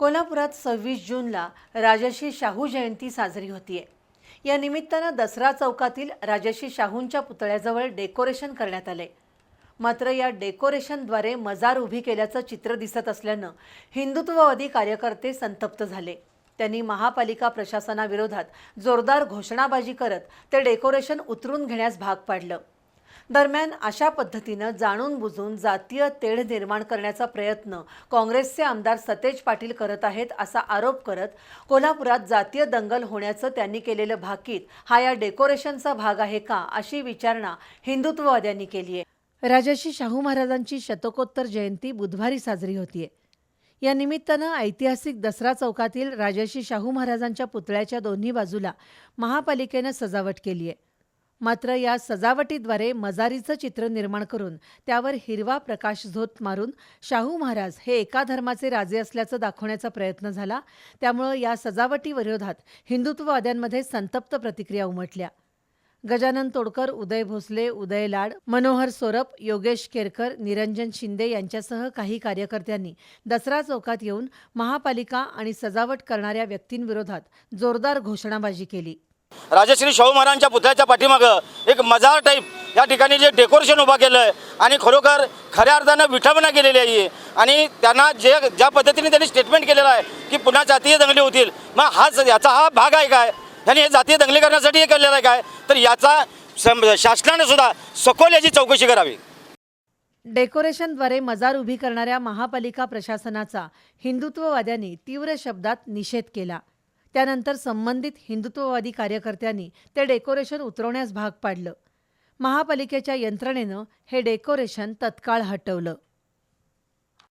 कोल्हापुरात सव्वीस जूनला राजर्षी शाहू जयंती साजरी होतीये. या निमित्तानं दसरा चौकातील राजर्षी शाहूंच्या पुतळ्याजवळ डेकोरेशन करण्यात आले मात्र या डेकोरेशनद्वारे मजार उभी केल्याचं चित्र दिसत असल्यानं हिंदुत्ववादी कार्यकर्ते संतप्त झाले. त्यांनी महापालिका प्रशासनाविरोधात जोरदार घोषणाबाजी करत ते डेकोरेशन उतरून घेण्यास भाग पाडलं. दरम्यान अशा पद्धतीनं जाणून बुजून जातीय तेढ निर्माण करण्याचा प्रयत्न काँग्रेसचे आमदार सतेज पाटील करत आहेत असा आरोप करत कोल्हापुरात जातीय दंगल होण्याचं त्यांनी केलेलं भाकीत हा या डेकोरेशनचा भाग आहे का अशी विचारणा हिंदुत्ववाद्यांनी केली आहे. राजर्षी शाहू महाराजांची शतकोत्तर जयंती बुधवारी साजरी होतीये. या निमित्तानं ऐतिहासिक दसरा चौकातील राजर्षी शाहू महाराजांच्या पुतळ्याच्या दोन्ही बाजूला महापालिकेनं सजावट केली आहे मात्र या सजावटीद्वारे मजारीचं चित्र निर्माण करून त्यावर हिरवा प्रकाश झोत मारून शाहू महाराज हे एका धर्माचे राजे असल्याचं दाखवण्याचा प्रयत्न झाला. त्यामुळं या सजावटीविरोधात हिंदुत्ववाद्यांमध्ये संतप्त प्रतिक्रिया उमटल्या. गजानन तोडकर उदय भोसले उदय लाड मनोहर सोरप योगेश केरकर निरंजन शिंदे यांच्यासह काही कार्यकर्त्यांनी दसरा चौकात येऊन महापालिका आणि सजावट करणाऱ्या व्यक्तींविरोधात जोरदार घोषणाबाजी केली. राजश्री शाहू महाराजांच्या पुतळ्याच्या पाठीमागं एक मजार टाईप या ठिकाणी जे डेकोरेशन उभा केलं आहे आणि खरोखर खऱ्या अर्थानं विठंबना केलेली आहे. आणि त्यांना जे ज्या पद्धतीने त्यांनी स्टेटमेंट केलेलं आहे की पुन्हा जातीय दंगली होतील मग हाच याचा हा भाग आहे काय? त्यांनी हे जातीय दंगली करण्यासाठी हे केलेलं आहे काय? तर याचा शासनाने सुद्धा सखोल याची चौकशी करावी. डेकोरेशनद्वारे मजार उभी करणाऱ्या महापालिका प्रशासनाचा हिंदुत्ववाद्यांनी तीव्र शब्दात निषेध केला. त्यानंतर संबंधित हिंदुत्ववादी कार्यकर्त्यांनी ते डेकोरेशन उतरवण्यास भाग पाडलं. महापालिकेच्या यंत्रणेनं हे डेकोरेशन तत्काळ हटवलं.